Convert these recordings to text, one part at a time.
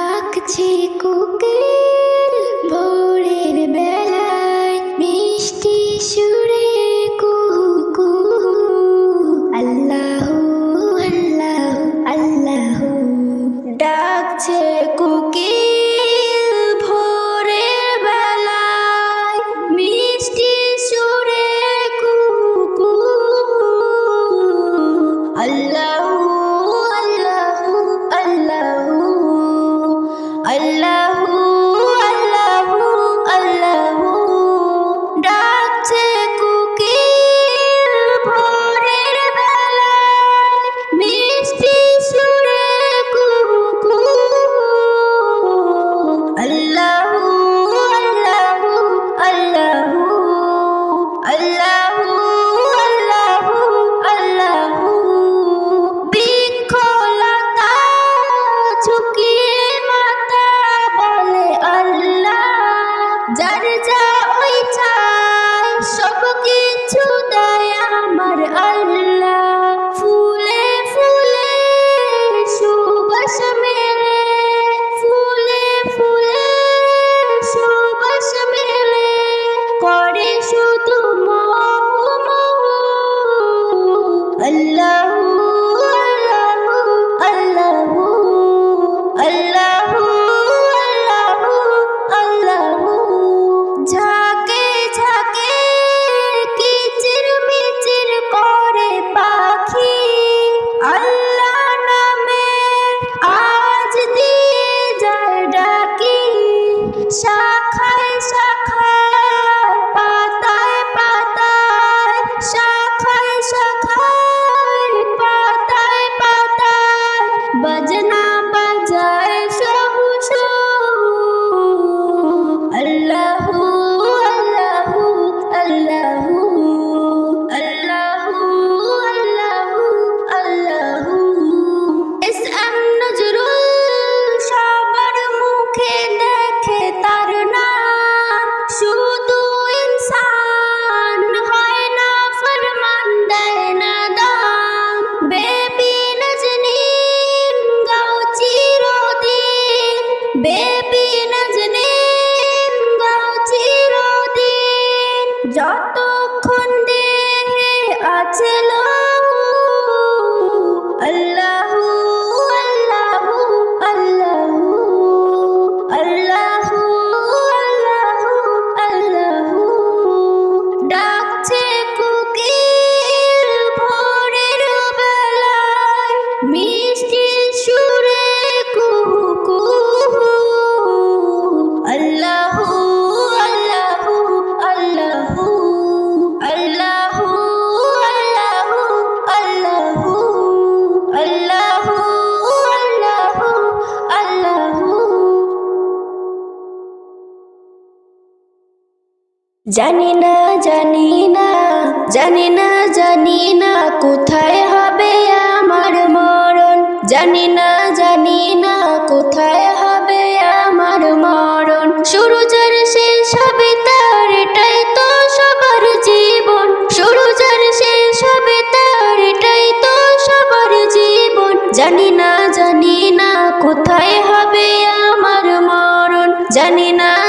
ডাকছে কুকে জানি না জানি না জানি না জানি না কোথায় হবে আমার মরণ। জানি না জানি না কোথায় হবে আমার মরণ। শুরু যার শেষ হবে তার, এটাই তো সবার জীবন। শুরু যার শেষ হবে তার, এটাই তো সবার জীবন। জানি না জানি না কোথায় হবে আমার মরণ। জানি না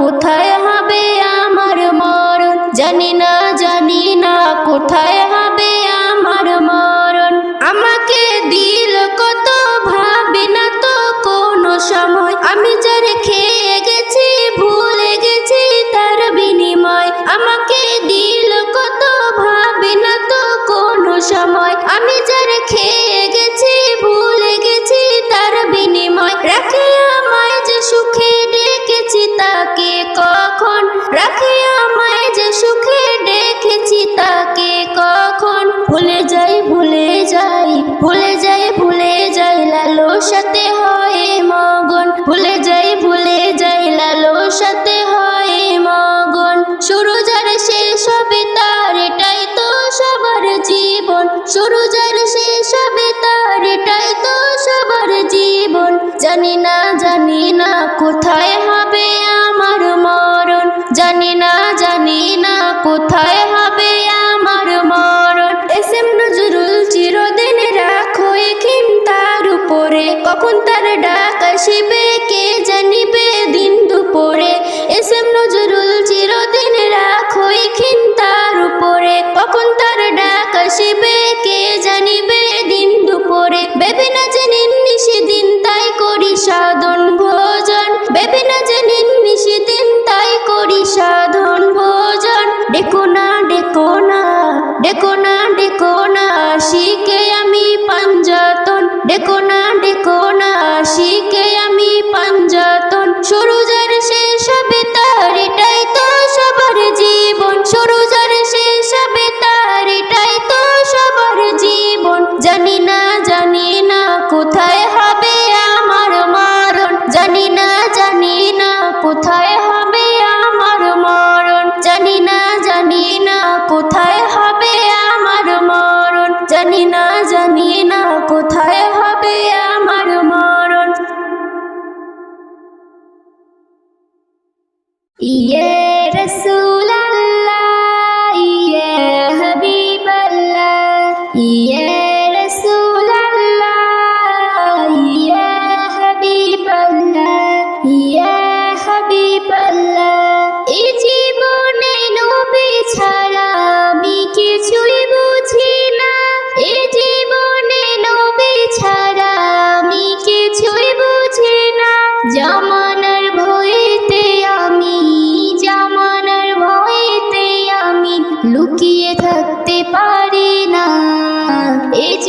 কোথায় হবে আমার মরণ জানি না জানি না জানি না কোথায় হবে আমার মরণ। জানি না জানি না কোথায় হবে আমার মরণ। এসে নজরুল চিরদিন রাখো এখিন তার উপরে। কখন তার ডাক আসিবে কোন लुकिए थकते पारी ना। एज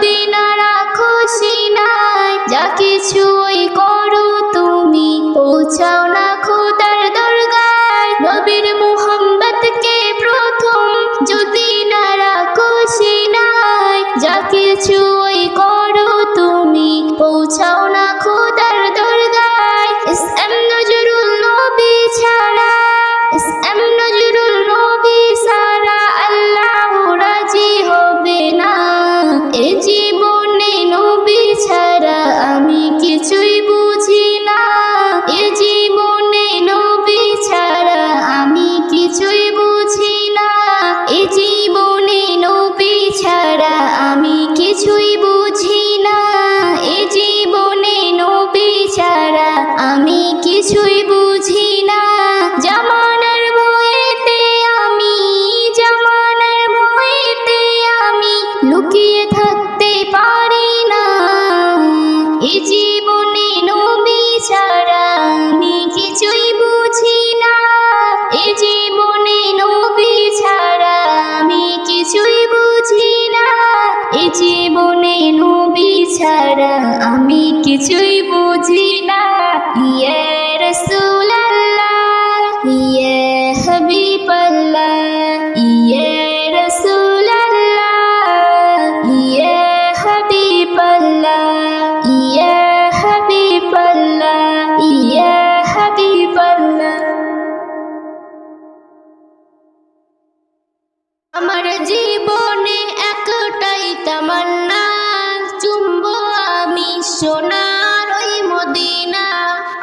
মদিনারা খুশি নাই যা কিছুই কর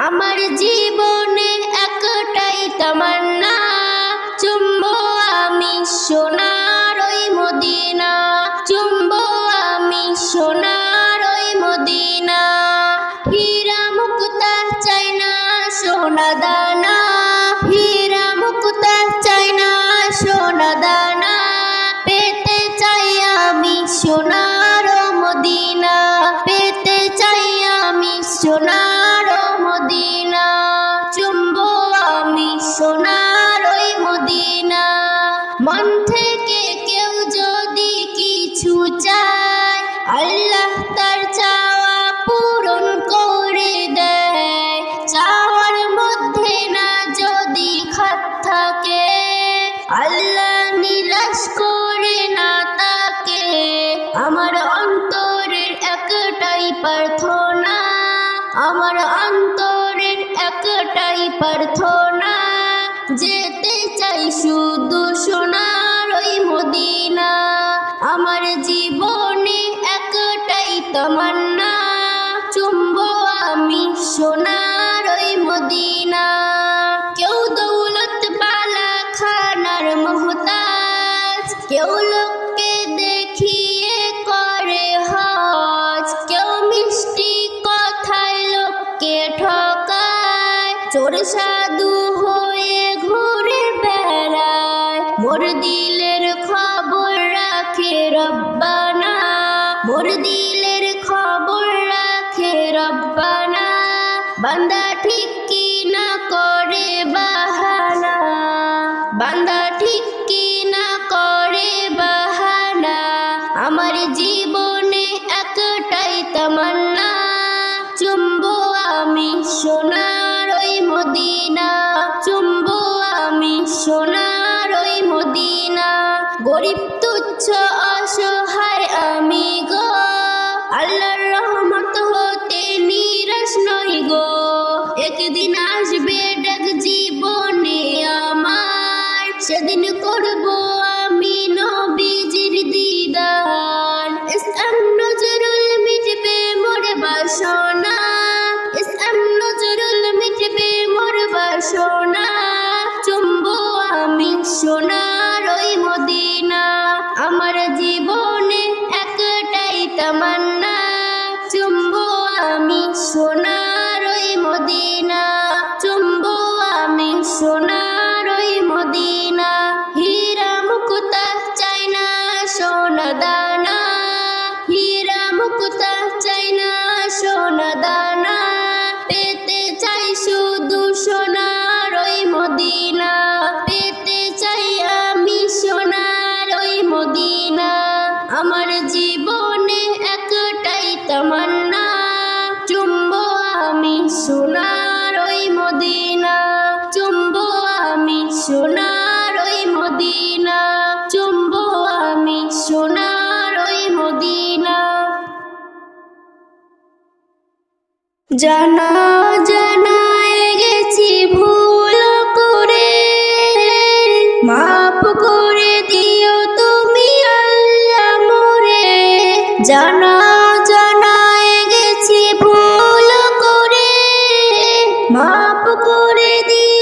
আমার জীবন প্রার্থনা, আমার অন্তরের একটাই প্রার্থনা, যেতে চাই শুধু সোনার ওই মদিনা। আমার জীবনে একটাই তামান্না, চুম্ব আমি সোনা। জানা জানায় গেছি ভুল করে। মাফ করে দিও তুমি আল্লাহ মোরে। জানা জানায় গেছি ভুল করে। মাফ করে দিও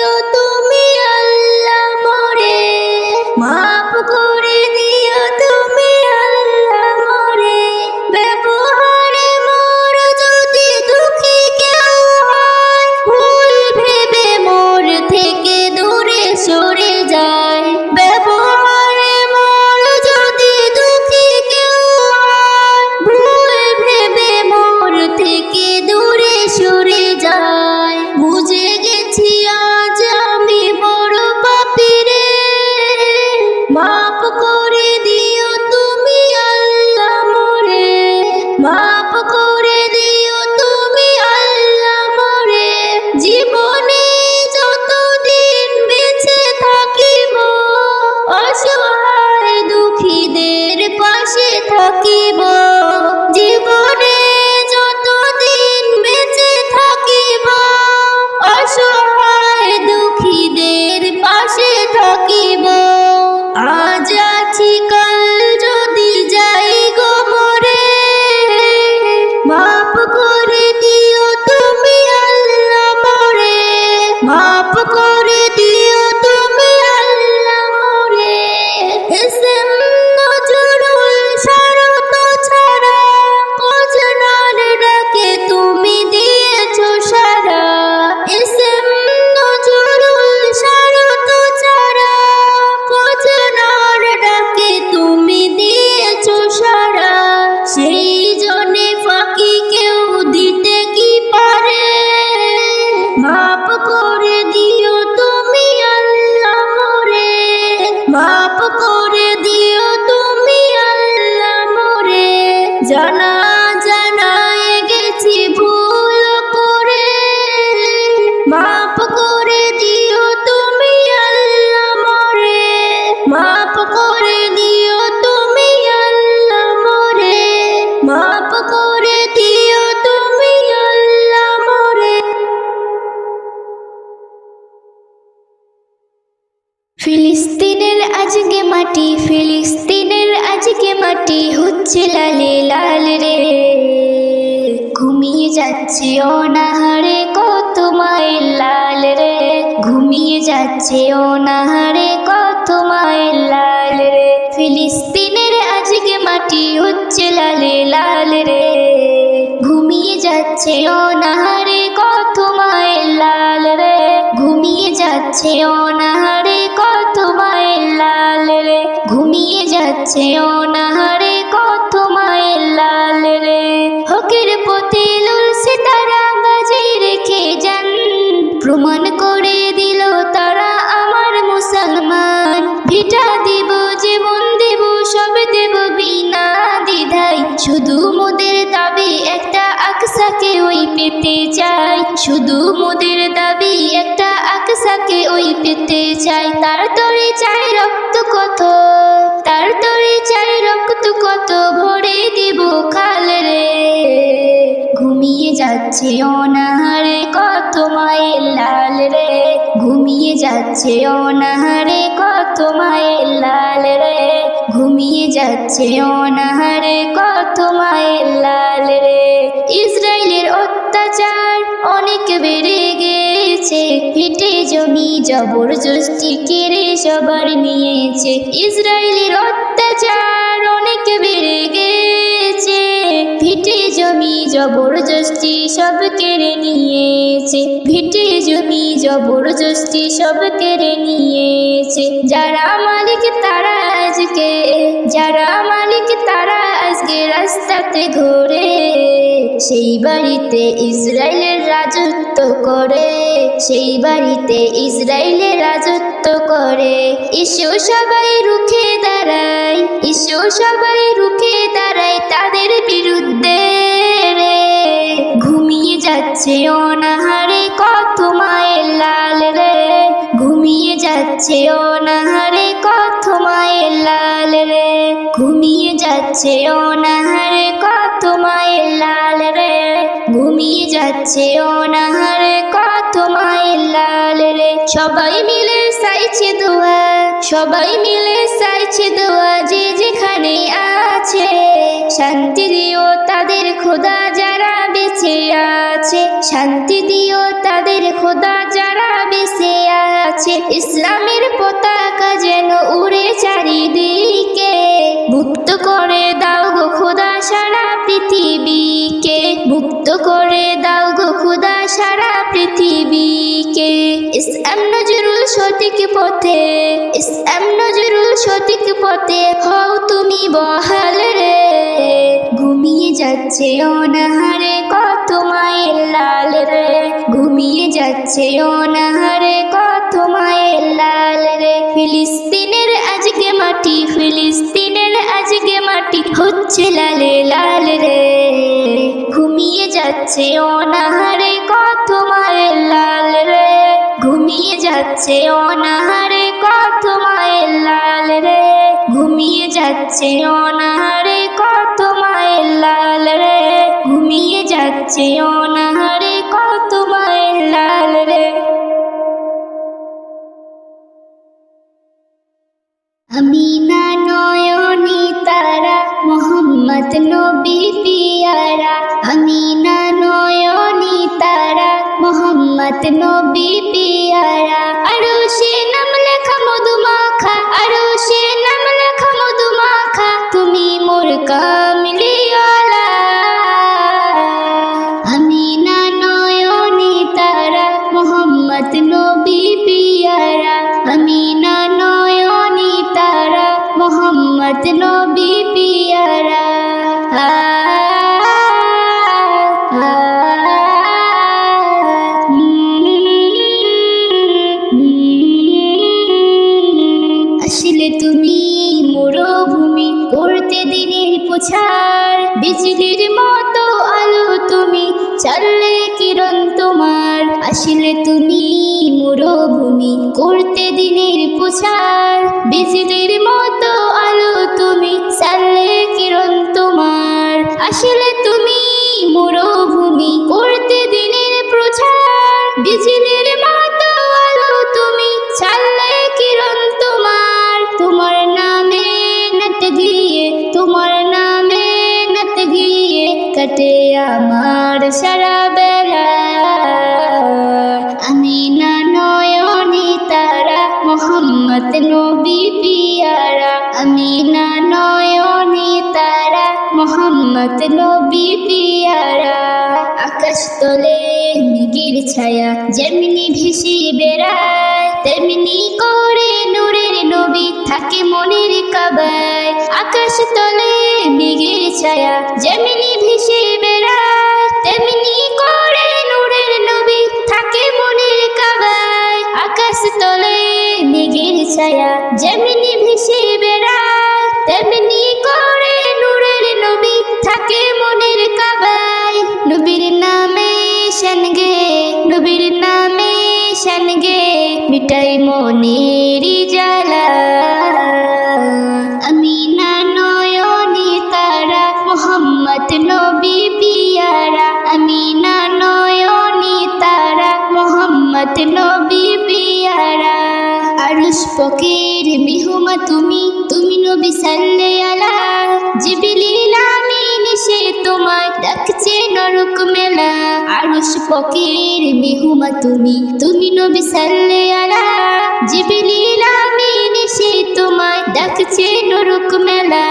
মাটি হচ্ছে লালে, লাল রে। ঘুমিয়ে যাচ্ছে অনাহারে, কত মায়ের লাল রে। ঘুমিয়ে যাচ্ছে অনাহারে, কত মায়ের লাল রে। ফিলিস্তিনের আজকে মাটি হচ্ছে লালে, লাল রে। ঘুমিয়ে যাচ্ছে অনাহারে, কত মায়ের লাল রে। ঘুমিয়ে যাচ্ছে অনাহারে, কত মায়ের লাল রে। ঘুমিয়ে যাচ্ছে পেতে চাই, তার তরে চাই রক্ত কত, তার তরে চাই রক্ত কত, ভরে দিব খাল রে। ঘুমিয়ে যাচ্ছে অনাহারে কত মায়ের লাল রে। ঘুমিয়ে যাচ্ছে অনাহারে কত মায়ের লাল রে। ঘুমিয়ে যাচ্ছে অনাহারে কত মায়ের লাল রে। ইসরায়েলের অত্যাচার অনেক বেড়ে হেঁটে জমি জবরদস্তি কেড়ে সবার নিয়েছে। ইসরায়েলের অত্যাচার অনেক বেড়ে গেছে। ভিটে জমি জবরদস্তি সব কেড়ে নিয়েছে। ভিটে জমি জবরদস্তি সব কেড়ে নিয়েছে। যারা মালিক তারা আজকে, যারা মালিক রাস্তাতে ঘোরে, সেই বাড়িতে ইসরায়েলের রাজত্ব করে, সেই বাড়িতে ইসরায়েলের রাজত্ব করে। ইসো সবাই রুখে দাঁড়ায় ইসো সবাই রুখে দাঁড়ায় তাদের বিরুদ্ধে রে। ঘুমিয়ে যাচ্ছে অনাহারে কত মায়ের লাল রে। ঘুমিয়ে যাচ্ছে অনাহারে কত মায়ের রে। ঘুমিয়ে যাচ্ছে অনাহারে, কত মায়ের লাল রে। ঘুমিয়ে যাচ্ছে অনাহারে, কত মায়ের লাল রে। সবাই সবাই মিলে চাইছে দোয়া যে যেখানে আছে। শান্তি দিও তাদের খোদা যারা বেঁচে আছে। শান্তি দিও তাদের খোদা যারা বেঁচে আছে। ইসলামের পতাকা যেন উড়ে চারিদিকে। মুক্ত করে দাও গো খোদা সারা পৃথিবীকে মুক্ত করে দাও গো খোদা সারা পৃথিবীকে। ইসলাম নজরুল সঠিক পথে ইসলাম নজরুল সঠিক পথে হও তুমি বহাল রে। ঘুমিয়ে যাচ্ছে অনাহারে কত মায়ের লাল রে। ঘুমিয়ে যাচ্ছে অনাহারে কত মায়ের লাল রে। ফিলিস্তিনের আজকে মাটি, ফিলিস্তিনের আজকে হচ্ছে লালে লাল রে। ঘুমিয়ে যাচ্ছে অনাহারে কত মায়ের লাল রে। ঘুমিয়ে যাচ্ছে অনাহারে কত মায়ের লাল রে। ঘুমিয়ে যাচ্ছে অনাহারে কত মায়ের লাল রে। ঘুমিয়ে যাচ্ছে অনাহারে কত মায়ের লাল রে। আমিনা নয়নি তারা মোহাম্মদ নবী পিয়ারা আমিনা নয়নি তারা। মোহাম্মদ নবী পিয়ারা, আরও সে নাম লেখা মধুমাখা, আরও সে নাম লেখা মধুমাখা, তুমি মোর কামলিওয়ালা। আমিনা তারা, মোহাম্মদ নবী পিয়ারা। আসলে তুমি মরুভূমি করতে দিনের পোছার বিজলির মতো আলো তুমি চাললে কিরণ তোমার। আসলে তুমি মরুভূমি করতে দিনের পোছার বিজলির মতো আসলে তুমি মরুভূমি করতে দিনের প্রচার বিজলির মতো আলো তুমি চালে কিরণ তোমার। তোমার নামে নাত গিয়ে, তোমার নামে নাত গিয়ে কাটে আমার সারা পিয়ারা, আকাশ তলে মিগির ছায়া, যেমনি ভেসে বেড়ায়, তেমনি করে নূরের নবী থাকে মনের কাবায়। আকাশ তলে মিগির ছায়া, যেমনি ভেসে বেড়ায়, তেমনি করে নূরের নবী থাকে মনের কাবায়। আকাশ তলে মেঘের ছায়া, যেমনি সনগে নবীর নামে সনগে মিটাই মনের পকের মিহুমা তুমি তুমি নবী সাল্লে আলা জিবিলিল আমিন সে তোমায় ডাকছে নরক মেলা।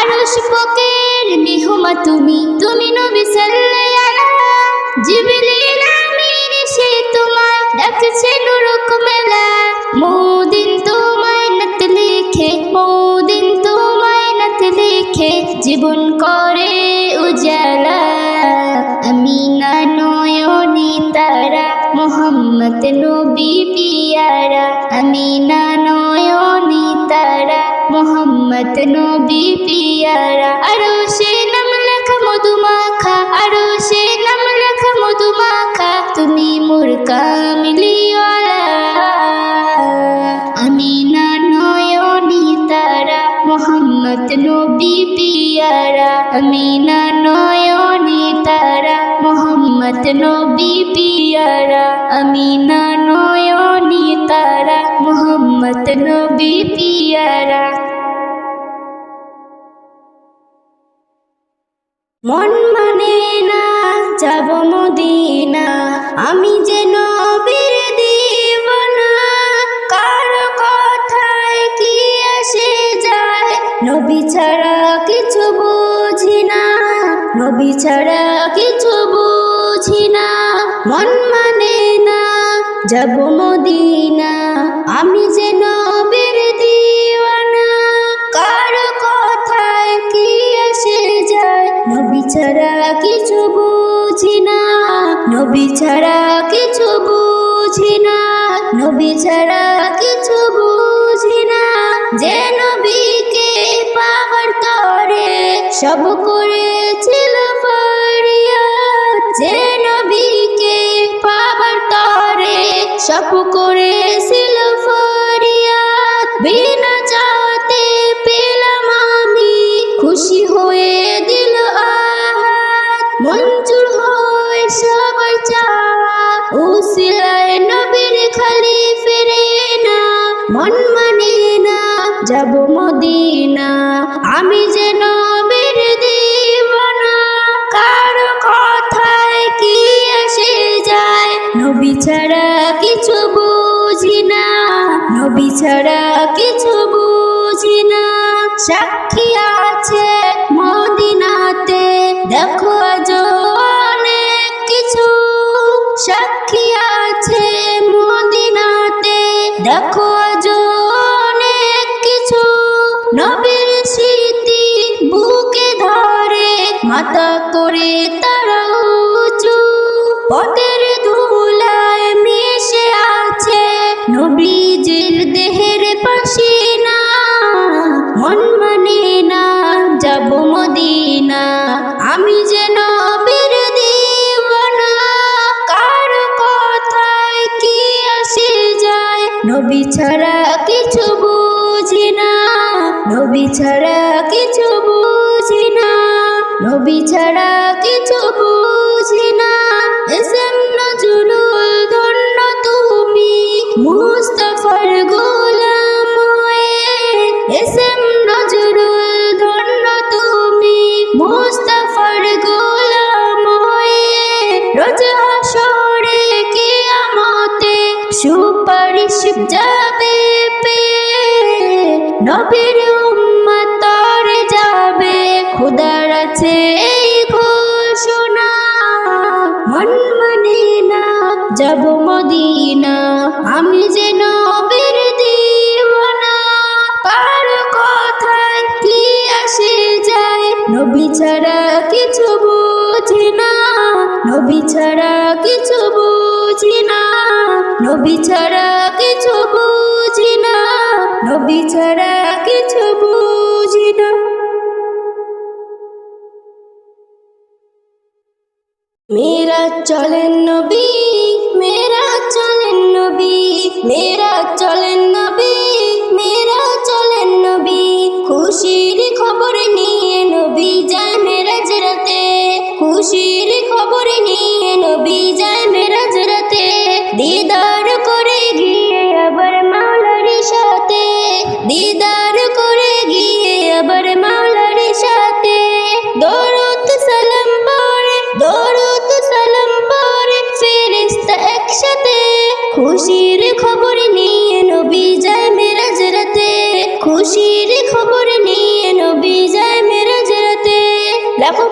আরশ ফকির মিহুমা তুমি তুমি নবী সাল্লে আলা জিবিলিল আমিন সে তোমায় ডাকছে নরক পিয়ারা আমি না নয়নি তারা, মোহাম্মদ নবী পিয়ারা। আমি না নয়নি তারা, মোহাম্মদ নবী পিয়ারা। মন মানে না, যাব মদিনা। আমি নবী ছাড়া কিছু বুঝি না। মন মানে না, যাব মদিনা। আমি যে নবীর দিওয়ানা, কার কথায় কি আসে যায়? নবী ছাড়া কিছু বুঝি না। নবী ছাড়া কিছু বুঝি না। নবী ছাড়া কিছু বুঝি না। যে নবীকে পাওয়ার তরে সব সব করেছিল কিছু বুঝি না। নবী ছাড়া কিছু বুঝি না। সাক্ষী আছে মদিনাতে। দেখো আজ অনেক কিছু। সাক্ষী আছে মদিনাতে। দেখো মেরা চলেন নবী মেরা চলেন নবী মেরা চলেন É Leva o